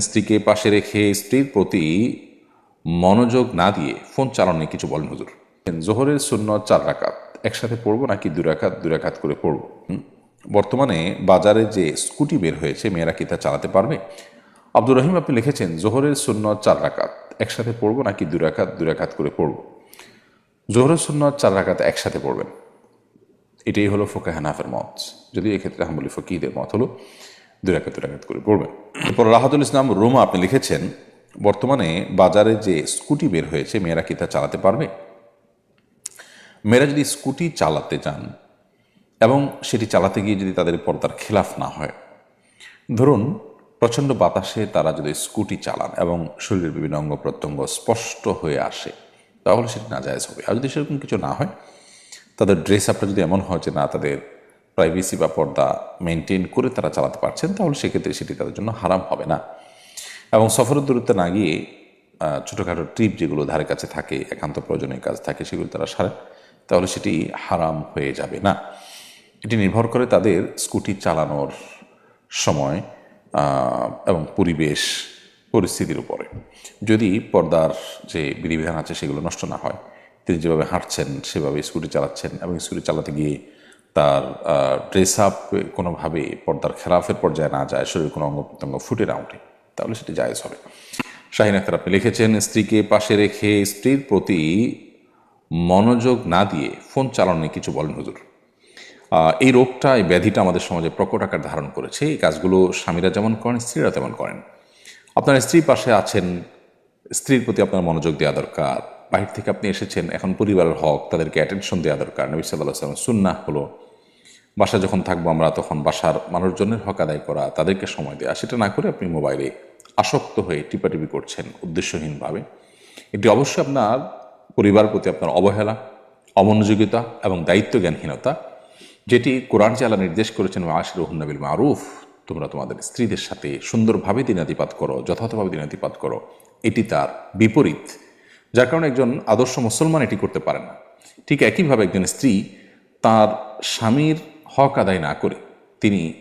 স্ত্রীকে পাশে রেখে স্ত্রীর প্রতি মনোযোগ না দিয়ে ফোন চালানো কিছু বলেন হুজুর। জোহরের শূন্য চার রাকাত। একসাথে পড়ব নাকি দুই রাকাত? দুই রাকাত করে পড়ব? বর্তমানে বাজারে যে স্কুটি বের হয়েছে, মেয়েরা কি তা চালাতে পারবে? আব্দুর রহিম আপনি লিখেছেন, জোহরের শূন্য চার রাকাত। একসাথে পড়ব নাকি দুই রাকাত? দুই রাকাত করে পড়ব। জোহরের শূন্য চার রাকাত একসাথে পড়বেন। এটাই হলো ফোকা হানাফের মত। যদি এক্ষেত্রে হামলি ফকিদের মত হলো। দুই রাকাত দুই রাকাত করে পড়বেন। এরপর রাহাতুল ইসলাম রোমা আপনি লিখেছেন, বর্তমানে বাজারে যে স্কুটি বের হয়েছে, মেয়েরা কি তা চালাতে পারবে? মেয়েরা যদি স্কুটি চালাতে চান এবং সেটি চালাতে গিয়ে যদি তাদের পর্দার খেলাফ না হয়, ধরুন প্রচণ্ড বাতাসে তারা যদি স্কুটি চালান এবং শরীরের বিভিন্ন অঙ্গ প্রত্যঙ্গ স্পষ্ট হয়ে আসে, তাহলে সেটি না জায়জ হবে। আর যদি সেরকম কিছু না হয়, তাদের ড্রেস আপটা যদি এমন হয় যে না, তাদের প্রাইভেসি বা পর্দা মেনটেন করে তারা চালাতে পারছেন, তাহলে সেক্ষেত্রে সেটি তাদের জন্য হারাম হবে না। এবং সফরের দূরত্বে না গিয়ে ছোটোখাটো ট্রিপ যেগুলো ধারে কাছে থাকে, একান্ত প্রয়োজনীয় কাজ থাকে, সেগুলো তারা সারেন, তাহলে সেটি হারাম হয়ে যাবে না। এটি নির্ভর করে তাদের স্কুটি চালানোর সময় এবং পরিবেশ, পরিস্থিতির উপরে। যদি পর্দার যে বিধিবিধান আছে সেগুলো নষ্ট না হয়, তিনি যেভাবে হাঁটছেন, সেভাবে স্কুটি চালাচ্ছেন, এবং স্কুটি চালাতে গিয়ে তার ড্রেস আপ কোনোভাবে পর্দার খেলাফের পর্যায়ে না যায় শরীর কোনো অঙ্গ প্রত্যঙ্গ ফুটে না ওঠে, তাহলে সেটি জায়েজ হবে। শাহিন আক্তার আপনি লিখেছেন, স্ত্রীকে পাশে রেখে স্ত্রীর প্রতি মনোযোগ না দিয়ে ফোন চালানো নিয়ে কিছু বলেন হুজুর। এই রোগটা, এই ব্যাধিটা আমাদের সমাজে প্রকট আকার ধারণ করেছে, এই কাজগুলো স্বামীরা যেমন করেন, স্ত্রীরা তেমন করেন। আপনার স্ত্রী পাশে আছেন, স্ত্রীর প্রতি আপনার মনোযোগ দেওয়া দরকার, বাহির থেকে আপনি এসেছেন, এখন পরিবারের হক, তাদেরকে অ্যাটেনশন দেওয়া দরকার, নবী সাল্লাহ সাল্লাম সুন্না হলো বাসা যখন থাকব আমরা, তখন বাসার মানুষজনের হক আদায় করা, তাদেরকে সময় দেওয়া সেটা না করে আপনি মোবাইলে আসক্ত হয়ে টিপাটিপি করছেন উদ্দেশ্যহীনভাবে। এটি অবশ্যই আপনার পরিবার প্রতি আপনার অবহেলা, অমনোযোগিতা এবং দায়িত্বজ্ঞানহীনতা, যেটি কোরআন চালা নির্দেশ করেছেন আশির নবিল মারুফ তোমরা তোমাদের স্ত্রীদের সাথে সুন্দরভাবে দিনাতিপাত করো, যথাযথভাবে দিনাতিপাত করো, এটি তার বিপরীত। যার কারণে একজন আদর্শ মুসলমান এটি করতে পারে না। ঠিক একইভাবে একজন স্ত্রী তার স্বামীর হক আদায় না করে তিনি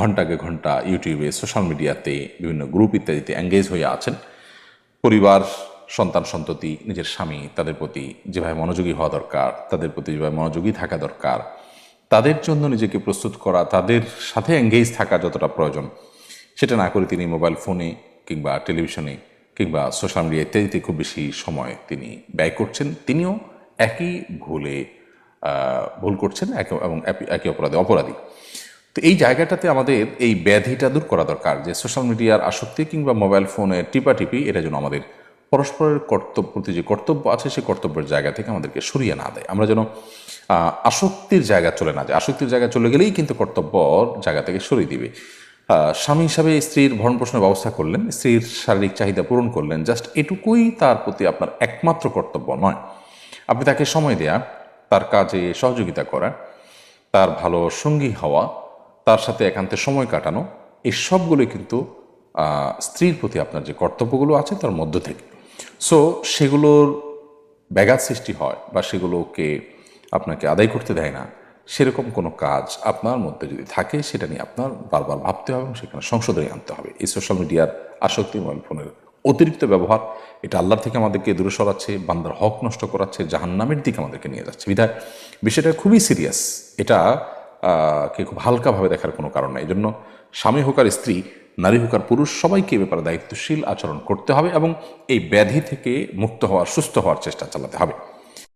ঘন্টাকে ঘণ্টা ইউটিউবে, সোশ্যাল মিডিয়াতে, বিভিন্ন গ্রুপ ইত্যাদিতে এঙ্গেজ হয়ে আছেন। পরিবার, সন্তান, সন্ততি, নিজের স্বামী, তাদের প্রতি যেভাবে মনোযোগী হওয়া দরকার, তাদের প্রতি যেভাবে মনোযোগী থাকা দরকার, তাদের জন্য নিজেকে প্রস্তুত করা, তাদের সাথে এঙ্গেজ থাকা যতটা প্রয়োজন, সেটা না করে তিনি মোবাইল ফোনে কিংবা টেলিভিশনে কিংবা সোশ্যাল মিডিয়া ইত্যাদিতে খুব বেশি সময় তিনি ব্যয় করছেন। তিনিও একই ভুলে ভুল করছেন একে- এবং একই অপরাধে, অপরাধী। তো এই জায়গাটাতে আমাদের এই ব্যাধিটা দূর করা দরকার, যে সোশ্যাল মিডিয়ার আসক্তি কিংবা মোবাইল ফোনের টিপাটিপি, এটা যেন আমাদের পরস্পরের কর্তব্য প্রতি যে কর্তব্য আছে, সেই কর্তব্যের জায়গা থেকে আমাদেরকে সরিয়ে না দেয়। আমরা যেন আসক্তির জায়গা চলে না যায়। আসক্তির জায়গা চলে গেলেই কিন্তু কর্তব্যর জায়গা থেকে সরিয়ে দিবে। স্বামী হিসাবে স্ত্রীর ভরণ পোষণের ব্যবস্থা করলেন, স্ত্রীর শারীরিক চাহিদা পূরণ করলেন জাস্ট এটুকুই তার প্রতি আপনার একমাত্র কর্তব্য নয়। আপনি তাকে সময় দেয়া তার কাজে সহযোগিতা করা, তার ভালো সঙ্গী হওয়া, তার সাথে একান্তে সময় কাটানো, এই সবগুলোই কিন্তু স্ত্রীর প্রতি আপনার যে কর্তব্যগুলো আছে তার মধ্য থেকে। সো, সেগুলোর ব্যাঘাত সৃষ্টি হয় বা সেগুলোকে আপনাকে আদায় করতে দেয় না, সেরকম কোনো কাজ আপনার মধ্যে যদি থাকে, সেটা নিয়ে আপনার বারবার ভাবতে হবে এবং সেখানে সংশোধনী আনতে হবে। এই সোশ্যাল মিডিয়ার আসক্তি মোবাইল ফোনের অতিরিক্ত ব্যবহার, এটা আল্লাহর থেকে আমাদেরকে দূরে সরাচ্ছে, বান্দার হক নষ্ট করাচ্ছে, জাহান্নামের দিকে আমাদেরকে নিয়ে যাচ্ছে। বিধায়, বিষয়টা খুবই সিরিয়াস এটা কে খুব হালকাভাবে দেখার কোনো কারণ নেই। এই জন্য স্বামী হোক আর স্ত্রী, নারী হোক আর পুরুষ, সবাইকে এ ব্যাপারে দায়িত্বশীল আচরণ করতে হবে এবং এই ব্যাধি থেকে মুক্ত হওয়ার, সুস্থ হওয়ার চেষ্টা চালাতে হবে।